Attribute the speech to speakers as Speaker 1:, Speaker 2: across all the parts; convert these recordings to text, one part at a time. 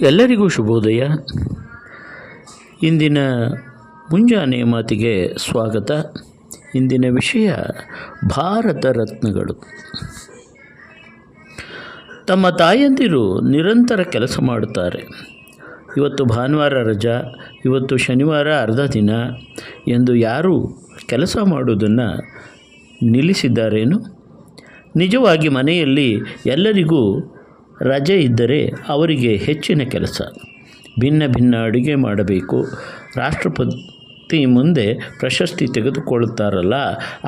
Speaker 1: ಎಲ್ಲರಿಗೂ ಶುಭೋದಯ. ಇಂದಿನ ಮುಂಜಾನೆ ಮಾತಿಗೆ ಸ್ವಾಗತ. ಇಂದಿನ ವಿಷಯ ಭಾರತ ರತ್ನಗಳು. ತಮ್ಮ ತಾಯಂದಿರು ನಿರಂತರ ಕೆಲಸ ಮಾಡುತ್ತಾರೆ. ಇವತ್ತು ಭಾನುವಾರ ರಜಾ, ಇವತ್ತು ಶನಿವಾರ ಅರ್ಧ ದಿನ ಎಂದು ಯಾರು ಕೆಲಸ ಮಾಡುವುದನ್ನು ನಿಲ್ಲಿಸಿದ್ದಾರೇನು? ನಿಜವಾಗಿ ಮನೆಯಲ್ಲಿ ಎಲ್ಲರಿಗೂ ರಜೆ ಇದ್ದರೆ ಅವರಿಗೆ ಹೆಚ್ಚಿನ ಕೆಲಸ. ಭಿನ್ನ ಭಿನ್ನ ಅಡುಗೆ ಮಾಡಬೇಕು. ರಾಷ್ಟ್ರಪತಿ ಮುಂದೆ ಪ್ರಶಸ್ತಿ ತೆಗೆದುಕೊಳ್ಳುತ್ತಾರಲ್ಲ,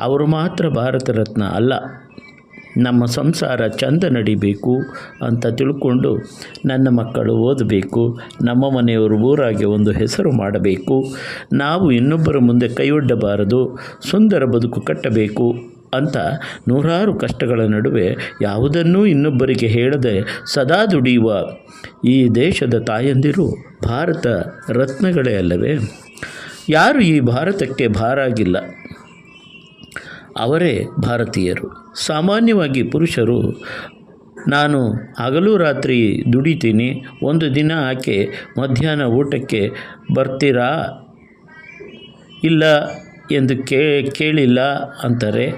Speaker 1: ಅವರು ಮಾತ್ರ ಭಾರತ ರತ್ನ ಅಲ್ಲ, ನಮ್ಮ ಸಂಸಾರ ಚಂದ ನಡಿಬೇಕು ಅಂತ ತಿಳ್ಕೊಂಡು ನನ್ನ ಮಕ್ಕಳು ಓದಬೇಕು, ನಮ್ಮ ಮನೆಯವರು ಊರಾಗೆ ಒಂದು ಹೆಸರು ಮಾಡಬೇಕು, ನಾವು ಇನ್ನೊಬ್ಬರ ಮುಂದೆ ಕೈಯೊಡ್ಡಬಾರದು, ಸುಂದರ ಬದುಕು ಕಟ್ಟಬೇಕು. ಅಂತ ನೂರಾರು ಕಷ್ಟಗಳ ನಡುವೆ ಯಾವುದನ್ನೂ ಇನ್ನೊಬ್ಬರಿಗೆ ಹೇಳದೆ ಸದಾ ದುಡಿಯುವ ಈ ದೇಶದ ತಾಯಂದಿರು ಭಾರತ ರತ್ನಗಳೇ ಅಲ್ಲವೇ? ಯಾರು ಈ ಭಾರತಕ್ಕೆ ಭಾರಾಗಿಲ್ಲ? ಅವರೇ ಭಾರತೀಯರು. ಸಾಮಾನ್ಯವಾಗಿ ಪುರುಷರು, ನಾನು ಹಗಲು ರಾತ್ರಿ ದುಡಿತೀನಿ, ಒಂದು ದಿನ ಆಕೆ ಮಧ್ಯಾಹ್ನ ಊಟಕ್ಕೆ ಬರ್ತೀರಾ? ಇಲ್ಲ ಎಂದು ಕೇ, ಕೇಳಿಲ್ಲ ಅಂತಾರೆ.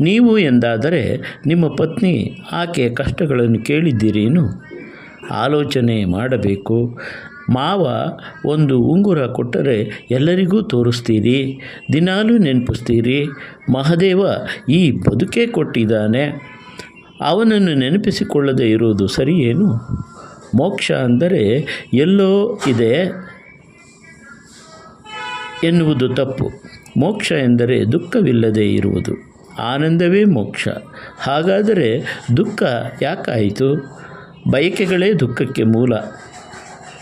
Speaker 1: ನೀವು ಎಂದಾದರೆ ನಿಮ್ಮ ಪತ್ನಿ ಆಕೆಯ ಕಷ್ಟಗಳನ್ನು ಕೇಳಿದ್ದೀರೇನು? ಆಲೋಚನೆ ಮಾಡಬೇಕು. ಮಾವ ಒಂದು ಉಂಗುರ ಕೊಟ್ಟರೆ ಎಲ್ಲರಿಗೂ ತೋರಿಸ್ತೀರಿ, ದಿನಾಲೂ ನೆನಪಿಸ್ತೀರಿ. ಮಹಾದೇವ ಈ ಬದುಕೇ ಕೊಟ್ಟಿದ್ದಾನೆ. ಅವನನ್ನು ನೆನಪಿಸಿಕೊಳ್ಳದೆ ಇರುವುದು ಸರಿಯೇನು? ಮೋಕ್ಷ ಅಂದರೆ ಎಲ್ಲೋ ಇದೆ ಎನ್ನುವುದು ತಪ್ಪು. ಮೋಕ್ಷ ಎಂದರೆ ದುಃಖವಿಲ್ಲದೆ ಇರುವುದು. ಆನಂದವೇ ಮೋಕ್ಷ. ಹಾಗಾದರೆ ದುಃಖ ಯಾಕಾಯಿತು? ಬಯಕೆಗಳೇ ದುಃಖಕ್ಕೆ ಮೂಲ.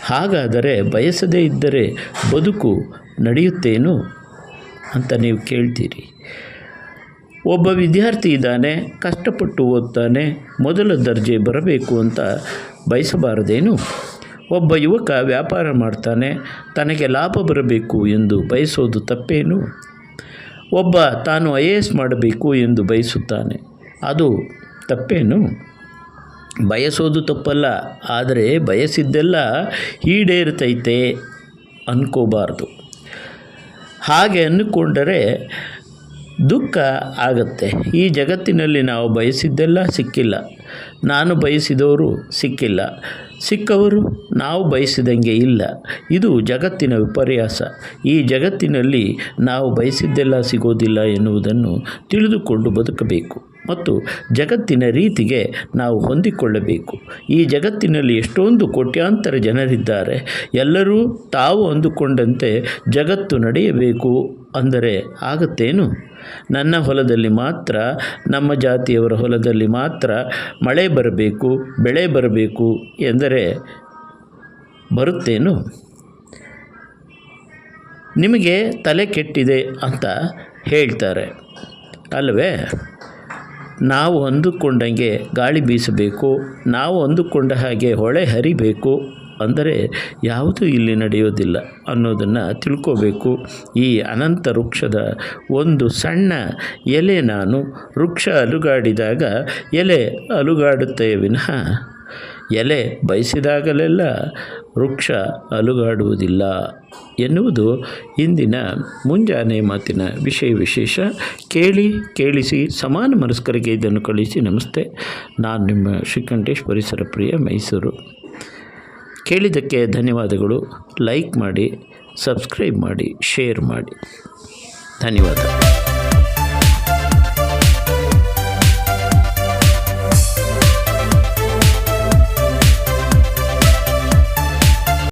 Speaker 1: ಹಾಗಾದರೆ ಬಯಸದೇ ಇದ್ದರೆ ಬದುಕು ನಡೆಯುತ್ತೇನು? ಅಂತ ನೀವು ಕೇಳ್ತೀರಿ. ಒಬ್ಬ ವಿದ್ಯಾರ್ಥಿ ಇದ್ದಾನೆ, ಕಷ್ಟಪಟ್ಟು ಓದ್ತಾನೆ, ಮೊದಲ ದರ್ಜೆ ಬರಬೇಕು ಅಂತ ಬಯಸಬಾರದೇನು? ಒಬ್ಬ ಯುವಕ ವ್ಯಾಪಾರ ಮಾಡ್ತಾನೆ, ತನಗೆ ಲಾಭ ಬರಬೇಕು ಎಂದು ಬಯಸೋದು ತಪ್ಪೇನು? ಒಬ್ಬ ತಾನು ಐ ಎ ಎಸ್ ಮಾಡಬೇಕು ಎಂದು ಬಯಸುತ್ತಾನೆ. ಅದು ತಪ್ಪೇನು? ಬಯಸೋದು ತಪ್ಪಲ್ಲ, ಆದರೆ ಬಯಸಿದ್ದೆಲ್ಲ ಈಡೇರ್ತೈತೆ ಅನ್ಕೋಬಾರ್ದು. ಹಾಗೆ ಅಂದುಕೊಂಡರೆ ದುಃಖ ಆಗತ್ತೆ. ಈ ಜಗತ್ತಿನಲ್ಲಿ ನಾವು ಬಯಸಿದ್ದೆಲ್ಲ ಸಿಕ್ಕಿಲ್ಲ. ನಾನು ಬಯಸಿದವರು ಸಿಕ್ಕಿಲ್ಲ. ಸಿಕ್ಕವರು ನಾವು ಬಯಸಿದಂಗೆ ಇಲ್ಲ. ಇದು ಜಗತ್ತಿನ ವಿಪರ್ಯಾಸ. ಈ ಜಗತ್ತಿನಲ್ಲಿ ನಾವು ಬಯಸಿದ್ದೆಲ್ಲ ಸಿಗೋದಿಲ್ಲ ಎನ್ನುವುದನ್ನು ತಿಳಿದುಕೊಂಡು ಬದುಕಬೇಕು. ಮತ್ತು ಜಗತ್ತಿನ ರೀತಿಗೆ ನಾವು ಹೊಂದಿಕೊಳ್ಳಬೇಕು. ಈ ಜಗತ್ತಿನಲ್ಲಿ ಎಷ್ಟೊಂದು ಕೋಟ್ಯಾಂತರ ಜನರಿದ್ದಾರೆ. ಎಲ್ಲರೂ ತಾವು ಅಂದುಕೊಂಡಂತೆ ಜಗತ್ತು ನಡೆಯಬೇಕು ಅಂದರೆ ಆಗುತ್ತೇನು? ನನ್ನ ಹೊಲದಲ್ಲಿ ಮಾತ್ರ, ನಮ್ಮ ಜಾತಿಯವರ ಹೊಲದಲ್ಲಿ ಮಾತ್ರ ಮಳೆ ಬರಬೇಕು, ಬೆಳೆ ಬರಬೇಕು ಎಂದರೆ ಬರುತ್ತೇನು? ನಿಮಗೆ ತಲೆ ಕೆಟ್ಟಿದೆ ಅಂತ ಹೇಳ್ತಾರೆ. ಅಲ್ಲವೇ ನಾವು ಅಂದುಕೊಂಡಂಗೆ ಗಾಳಿ ಬೀಸಬೇಕು, ನಾವು ಅಂದುಕೊಂಡ ಹಾಗೆ ಹೊಳೆ ಹರಿಬೇಕು ಅಂದರೆ ಯಾವುದೂ ಇಲ್ಲಿ ನಡೆಯೋದಿಲ್ಲ ಅನ್ನೋದನ್ನು ತಿಳ್ಕೋಬೇಕು. ಈ ಅನಂತ ವೃಕ್ಷದ ಒಂದು ಸಣ್ಣ ಎಲೆ ನಾನು ವೃಕ್ಷ ಅಲುಗಾಡಿದಾಗ ಎಲೆ ಅಲುಗಾಡುತ್ತೆ ವಿನಃ ಎಲೆ ಬಯಸಿದಾಗಲೆಲ್ಲ ವೃಕ್ಷ ಅಲುಗಾಡುವುದಿಲ್ಲ ಎನ್ನುವುದು ಇಂದಿನ ಮುಂಜಾನೆ ಮಾತಿನ ವಿಷಯ ವಿಶೇಷ. ಕೇಳಿ, ಕೇಳಿಸಿ, ಸಮಾನ ಮನಸ್ಕರಿಗೆ ಇದನ್ನು ಕಳಿಸಿ ನಮಸ್ತೆ. ನಾನು ನಿಮ್ಮ ಶ್ರೀಕಂಠೇಶ್ ಪರಿಸರ ಪ್ರಿಯ ಮೈಸೂರು. ಕೇಳಿದ್ದಕ್ಕೆ ಧನ್ಯವಾದಗಳು. ಲೈಕ್ ಮಾಡಿ, ಸಬ್ಸ್ಕ್ರೈಬ್ ಮಾಡಿ, ಶೇರ್ ಮಾಡಿ. ಧನ್ಯವಾದ.